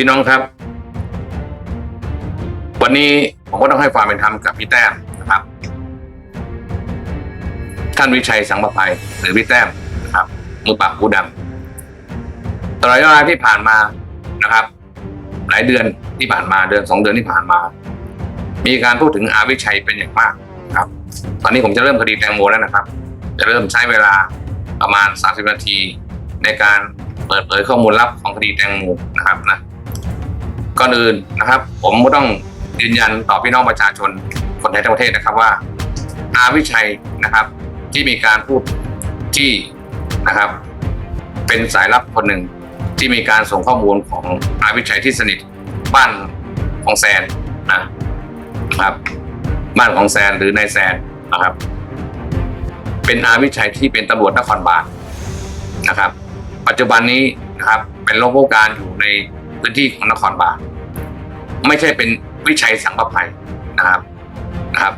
พี่น้องครับ วันนี้ผมก็ต้องให้ความเป็นธรรมกับพี่แต้มนะครับ ท่านวิชัยสังประภัยหรือพี่แต้มนะครับมือปาบผู้ดำตลอดเวลาที่ผ่านมานะครับ หลายเดือนที่ผ่านมาเดือนสองเดือนที่ผ่านมา มีการพูดถึงอาวิชัยเป็นอย่างมากครับ ตอนนี้ผมจะเริ่มคดีแตงโมแล้วนะครับ จะเริ่มใช้เวลาประมาณ 30 นาที ในการเปิดเผยข้อมูลลับของคดีแตงโมนะครับนะ ก่อนอื่นนะครับ ผมก็ต้องยืนยันต่อพี่น้องประชาชนคนไทยทั้งประเทศนะครับว่าอาวิชัยนะครับ ที่มีการพูดที่นะครับ เป็นสายลับคนหนึ่งที่มีการส่งข้อมูลของอาวิชัยที่สนิทบ้านของแซนนะครับ บ้านของแซนหรือนายแซนนะครับ เป็นอาวิชัยที่เป็นตำรวจนครบาลนะครับ ปัจจุบันนี้นะครับ เป็นรองผู้การอยู่ใน พื้นที่ของนครบาลไม่ใช่เป็นวิชัยสังประภัยนะครับนะครับ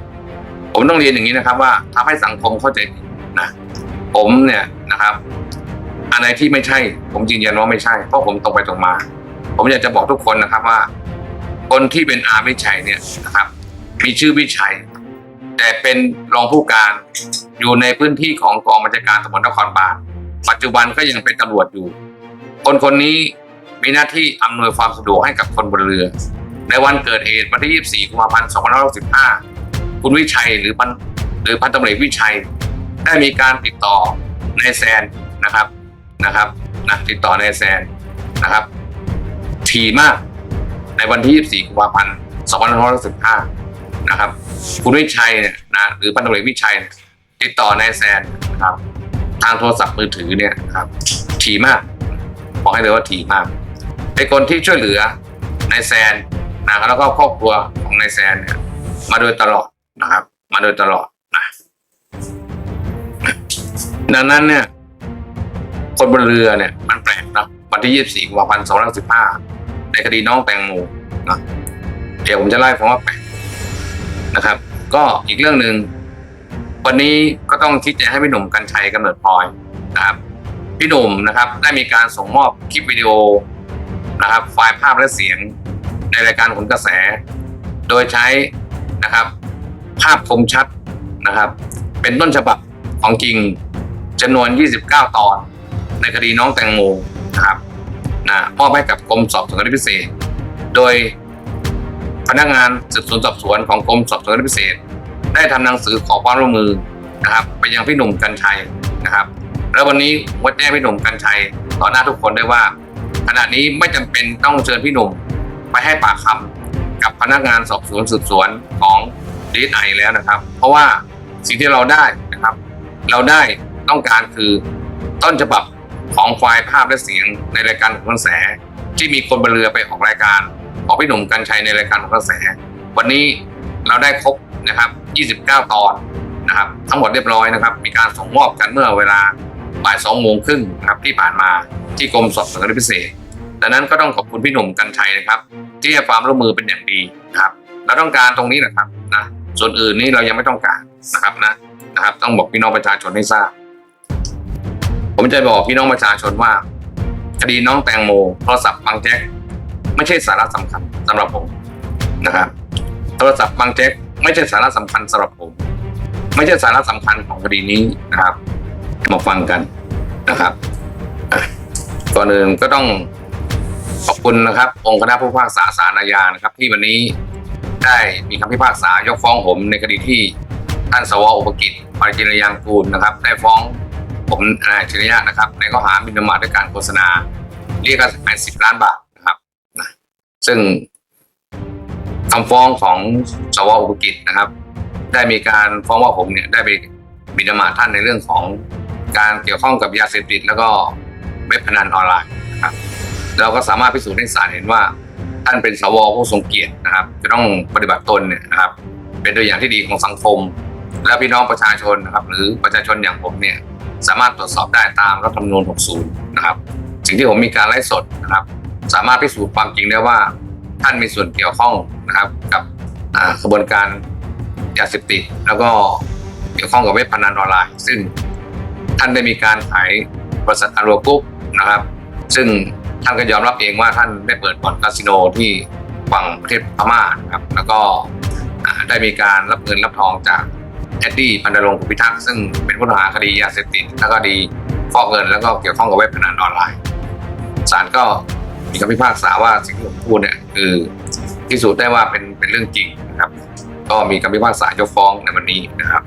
ผมต้องเรียนอย่างนี้นะครับ ว่าทำให้สังคมเข้าใจนะผมเนี่ยนะครับอะไรที่ไม่ใช่ ผมยืนยันว่าไม่ใช่เพราะผมตรงไปตรงมา ผมอยากจะบอกทุกคนนะครับว่า คนที่เป็นอาวิชัยเนี่ยนะครับ มีชื่อวิชัย แต่เป็นรองผู้การอยู่ในพื้นที่ของกองบัญชาการตำรวจนครบาลปัจจุบันก็ยังเป็นตำรวจอยู่ คนคนนี้ มีหน้าที่อำนวยความสะดวกให้กับคนบนเรือ ในวันเกิดเหตุวันที่ 24กุมภาพันธ์2565 คุณวิชัยหรือพันหรือพันตำรวจวิชัย ได้มีการติดต่อนายแซนนะครับนะครับนะติดต่อนายแซนนะครับถี่มาก ในวันที่ 24กุมภาพันธ์2565 นะครับ คุณวิชัยเนี่ยนะหรือพันตำรวจวิชัยเนี่ยติดต่อนายแซนนะครับทางโทรศัพท์มือถือเนี่ยนะครับถี่มาก บอกให้เลยว่าถี่มาก เป็นคนที่ช่วยเหลือนายแซนนะครับแล้วก็ครอบครัวของนายแซนเนี่ยมาโดยตลอดนะครับ มาโดยตลอดนะดังนั้นเนี่ย คนบนเรือเนี่ย มันแปลกนะวันที่24กุมภาพันธ์2515ในคดีน้องแตงโมนะเดี๋ยวผมจะไล่ผมว่าแปลกนะครับ ก็อีกเรื่องหนึ่งวันนี้ก็ต้องชี้แจงให้พี่หนุ่มกัญชัยกำเนิดพลอยนะครับพี่หนุ่มนะครับ ได้มีการส่งมอบคลิปวิดีโอ นะครับไฟล์ภาพและเสียงในรายการผลกระแส โดยใช้นะครับ ภาพคมชัดนะครับ เป็นต้นฉบับของจริงจำนวน 29 ตอน ในคดีน้องแตงโมนะครับนะมอบให้กับกรมสอบสวนคดีพิเศษ โดยพนักงานสืบสวนสอบสวนของกรมสอบสวนคดีพิเศษ ได้ทำหนังสือขอความร่วมมือนะครับ ไปยังพี่หนุ่มกัญชัยนะครับ แล้ววันนี้ผมก็แจ้งพี่หนุ่มกัญชัยต่อหน้าทุกคนได้ว่า ขณะนี้ไม่จำเป็นต้องเชิญพี่หนุ่มไปให้ปากคำกับพนักงานสอบสวนสืบสวนของดีไอแล้วนะครับ เพราะว่าสิ่งที่เราได้นะครับ เราได้ต้องการคือต้นฉบับของไฟล์ภาพและเสียงในรายการของกระแส ที่มีคนบนเรือไปออกรายการของพี่หนุ่มกัญชัยในรายการของกระแส วันนี้เราได้ครบนะครับ 29 ตอนนะครับ ทั้งหมดเรียบร้อยนะครับ มีการส่งมอบกันเมื่อเวลาบ่ายสองโมงครึ่งครับที่ผ่านมาที่กรมสอบสวนคดีพิเศษดังนั้นก็ต้องขอบคุณพี่หนุ่มกัญชัยนะครับ ที่ให้ความร่วมมือเป็นอย่างดีนะครับเราต้องการตรงนี้แหละครับนะส่วนอื่นนี้เรายังไม่ต้องการนะครับนะนะครับ ต้องบอกพี่น้องประชาชนให้ทราบ ผมจะบอกพี่น้องประชาชนว่าคดีน้องแตงโมโทรศัพท์บางแจ็คไม่ใช่สาระสำคัญสำหรับผมนะครับ โทรศัพท์บางแจ็คไม่ใช่สาระสำคัญสำหรับผม ไม่ใช่สาระสำคัญของคดีนี้นะครับ มาฟังกันนะครับ ก่อนอื่นก็ต้องขอบคุณนะครับ องค์คณะผู้พิพากษาศาลอาญานะครับ ที่วันนี้ได้มีคำพิพากษายกฟ้องผมในคดีที่ท่านสวอุปกิจปาริจินยางกูลนะครับ ได้ฟ้องผมนายชิริยะนะครับ ในข้อหามินประมาทด้วยการโฆษณา เรียกค่าเสียหายล้านบาทนะครับนะซึ่งคำฟ้องของสวอุปกิจนะครับ ได้มีการฟ้องว่าผมเนี่ยได้ไปหมินมาท่านในเรื่องของการเกี่ยวข้องกับยาเสพติดแล้วก็ เว็บพนันออนไลน์นะครับเราก็สามารถพิสูจน์ให้ศาลเห็นว่า ท่านเป็นสวผู้ทรงเกียรตินะครับ จะต้องปฏิบัติตนเนี่ยนะครับ เป็นตัวอย่างที่ดีของสังคม และพี่น้องประชาชนนะครับ หรือประชาชนอย่างผมเนี่ยสามารถตรวจสอบได้ตามรัฐธรรมนูญ 60 นะครับ สิ่งที่ผมมีการไลฟ์สดนะครับ สามารถพิสูจน์ความจริงได้ว่า ท่านมีส่วนเกี่ยวข้องนะครับ กับกระบวนการยาเสพติดแล้วก็เกี่ยวข้องกับเว็บพนันออนไลน์ ซึ่งท่านได้มีการขายบริษัทอารัวกุ๊ป นะครับ ซึ่งท่านก็ยอมรับเองว่าท่านได้เปิดบ่อนคาสิโนที่ฝั่งประเทศพม่านะครับ แล้วก็ได้มีการรับเงินรับทองจากแอดดี้พันดรงค์พิทักษ์ซึ่งเป็นผู้ต้องหาคดียาเสพติดและก็ดีฟอกเงินแล้วก็เกี่ยวข้องกับเว็บพนันออนไลน์ศาลก็มีคำพิพากษาว่าสิ่งที่ผมพูดเนี่ยคือพิสูจน์ได้ว่าเป็นเป็นเรื่องจริงนะครับ ก็มีคำพิพากษายกฟ้องในวันนี้นะครับ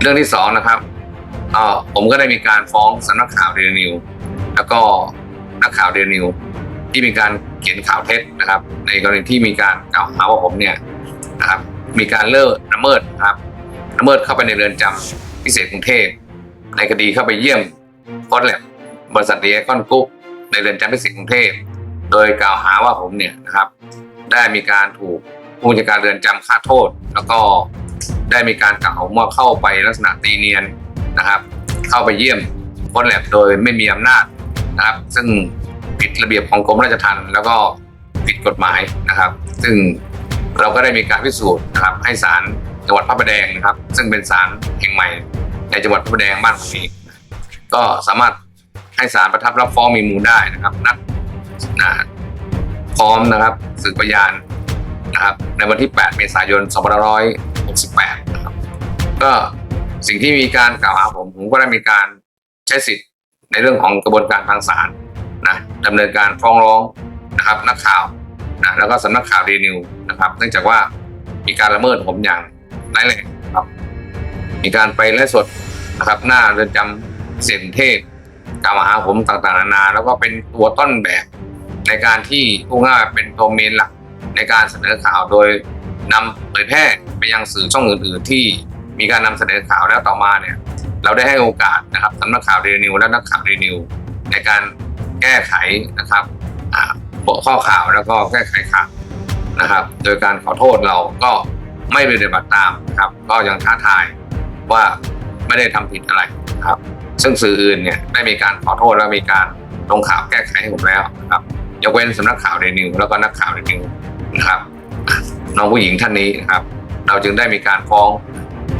เรื่องที่สองนะครับผมก็ได้มีการฟ้องสำนักข่าวเดลินิว แล้วก็นักข่าวเดลนิวที่มีการเขียนข่าวเท็จนะครับ ในกรณีที่มีการกล่าวหาว่าผมเนี่ยนะครับมีการเลิกละเมิดนะครับละเมิดเข้าไปในเรือนจำพิเศษกรุงเทพในคดีเข้าไปเยี่ยมค้ดแลบบริษัทเดียคอนกรุ๊ปในเรือนจำพิเศษกรุงเทพโดยกล่าวหาว่าผมเนี่ยนะครับ ได้มีการถูกผู้บัญชาการเรือนจำฆ่าโทษ แล้วก็ได้มีการกล่าวว่าเข้าไปลักษณะตีเนียนนะครับ เข้าไปเยี่ยมค้ดแลบโดยไม่มีอำนาจ นะครับ ซึ่งผิดระเบียบของกรมราชทัณฑ์แล้วก็ผิดกฎหมายนะครับ ซึ่งเราก็ได้มีการพิสูจน์นะครับ ให้ศาลจังหวัดพระประแดงนะครับ ซึ่งเป็นศาลแห่งใหม่ในจังหวัดพระประแดงบ้านผมนี้ ก็สามารถให้ศาลประทับรับฟ้องมีมูลได้นะครับ นัดนะพร้อมนะครับสืบพยานนะครับ ในวันที่ 8 เมษายน 2568 นะครับ ก็สิ่งที่มีการกล่าวหาผม ผมก็ได้มีการใช้สิทธิ์ ในเรื่องของกระบวนการทางศาลนะดำเนินการฟ้องร้องนะครับนักข่าวนะแล้วก็สำนักข่าวดีนิวนะครับ เนื่องจากว่ามีการละเมิดผมอย่างร้ายแรงครับ มีการไปไล่สดนะครับ หน้าเรือนจำเสียงเทพกล่าวหาผมต่างๆนานา แล้วก็เป็นตัวต้นแบบในการที่ผู้ง่ายๆเป็นตัวเมนหลักในการเสนอข่าวโดยนำเผยแพร่ไปยังสื่อช่องอื่น ๆ ที่มีการนำเสนอข่าวแล้วต่อมาเนี่ย เราได้ให้โอกาสนะครับสำนักข่าวเดนิวและนักข่าวเดนิวในการแก้ไขนะครับข้อข่าวแล้วก็แก้ไขข่าวนะครับ โดยการขอโทษเราก็ไม่ปฏิบัติตามนะครับ ก็ยังท้าทายว่าไม่ได้ทำผิดอะไรครับ ซึ่งสื่ออื่นเนี่ยได้มีการขอโทษและมีการลงข่าวแก้ไขให้ผมแล้วนะครับยกเว้นสำนักข่าวเดนิวแล้วก็นักข่าวเดนิวนะครับน้องผู้หญิงท่านนี้นะครับ เราจึงได้มีการฟ้อง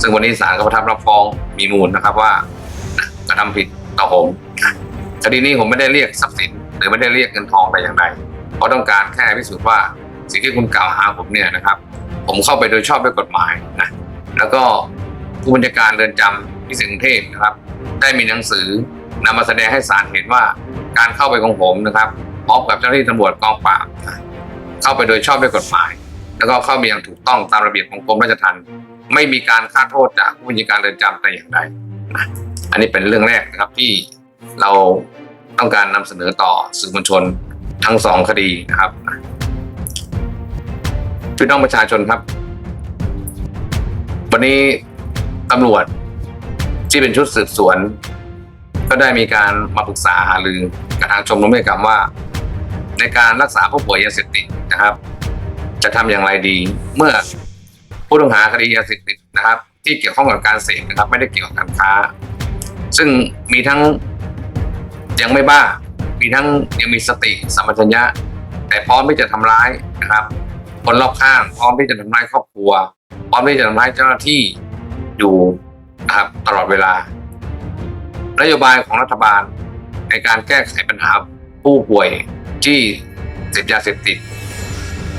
ซึ่งวันนี้ศาลก็ประทับรับฟ้อง มีมูลนะครับว่ากระทำผิดต่อผมคดีนี้ผมไม่ได้เรียกทรัพย์สิน หรือไม่ได้เรียกเงินทองแต่อย่างใดเพราะต้องการแค่พิสูจน์ว่าสิ่งที่คุณกล่าวหาผมเนี่ยนะครับ ผมเข้าไปโดยชอบด้วยกฎหมายนะแล้วก็ผู้บัญชาการเรือนจำพิเศษกรุงเทพนะครับ ได้มีหนังสือนำมาแสดงให้ศาลเห็นว่าการเข้าไปของผมนะครับพร้อมกับเจ้าหน้าที่ตำรวจกองปราบเข้าไปโดยชอบด้วยกฎหมาย แล้วก็เข้าไปอย่างถูกต้องตามระเบียบของกรมราชทัณฑ์ ไม่มีการค่าโทษจากผู้บัญชาการเรือนจำแต่อย่างใดนะอันนี้เป็นเรื่องแรกนะครับที่เราต้องการนำเสนอต่อสื่อมวลชนทั้งสองคดีนะครับพี่น้องประชาชนครับ วันนี้ตำรวจที่เป็นชุดสืบสวน ก็ได้มีการมาปรึกษาหารือกับทางชมรมนิติกรรมว่า ในการรักษาผู้ป่วยยาเสพติดนะครับ จะทำอย่างไรดีเมื่อ ผู้ต้องหาคดียาเสพติดนะครับ ที่เกี่ยวข้องกับการเสพนะครับ ไม่ได้เกี่ยวกับการค้า ซึ่งมีทั้งยังไม่บ้า มีทั้งยังมีสติสัมปชัญญะ แต่พร้อมที่จะทำร้ายนะครับ คนรอบข้างพร้อมที่จะทำร้ายครอบครัว พร้อมที่จะทำร้ายเจ้าหน้าที่อยู่นะครับตลอดเวลานโยบายของรัฐบาลในการแก้ไขปัญหาผู้ป่วยที่เสพยาเสพติด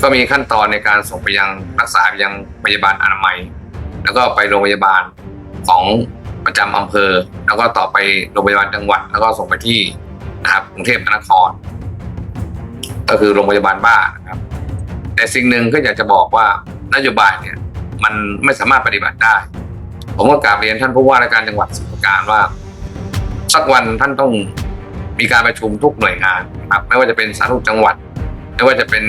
ก็มีขั้นตอนในการส่งไปยังรักษาไปยังพยาบาลอนามัย แล้วก็ไปโรงพยาบาลของประจำอำเภอ แล้วก็ต่อไปโรงพยาบาลจังหวัด แล้วก็ส่งไปที่นะครับกรุงเทพมหานคร ก็คือโรงพยาบาลบ้านนะครับ แต่สิ่งหนึ่งก็อยากจะบอกว่านโยบายเนี่ยมันไม่สามารถปฏิบัติได้ ผมก็กราบเรียนท่านผู้ว่าราชการจังหวัดสมุทรปราการว่า สักวันท่านต้องมีการประชุมทุกหน่วยงานนะครับไม่ว่าจะเป็นสาธารณสุขจังหวัด ไม่ว่าจะเป็น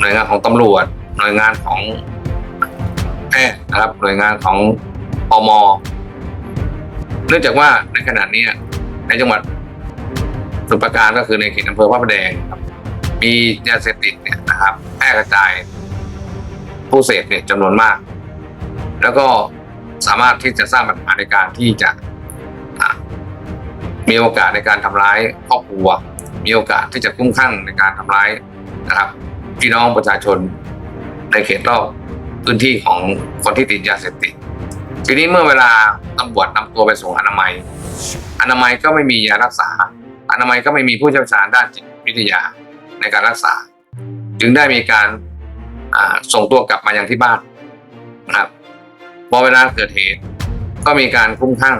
หน่วยงานของตำรวจ หน่วยงานของแพทย์นะครับ หน่วยงานของพมเนื่องจากว่าในขณะนี้ในจังหวัดสมุทรปราการก็คือในเขตอำเภอพระประแดงครับ มียาเสพติดเนี่ยนะครับแพร่กระจายผู้เสพเนี่ยจำนวนมาก แล้วก็สามารถที่จะสร้างปัญหาในการที่จะมีโอกาสในการทำร้ายครอบครัว มีโอกาสที่จะคุ้มข้างในการทำร้ายนะครับ พี่น้องประชาชนในเขตรอบพื้นที่ของคนที่ติดยาเสพติด ทีนี้เมื่อเวลาตำรวจนำตัวไปส่งอนามัย อนามัยก็ไม่มียารักษา อนามัยก็ไม่มีผู้เชี่ยวชาญด้านจิตวิทยาในการรักษา จึงได้มีการส่งตัวกลับมายังที่บ้านนะครับพอเวลาเกิดเหตุก็มีการคุ้มคลั่ง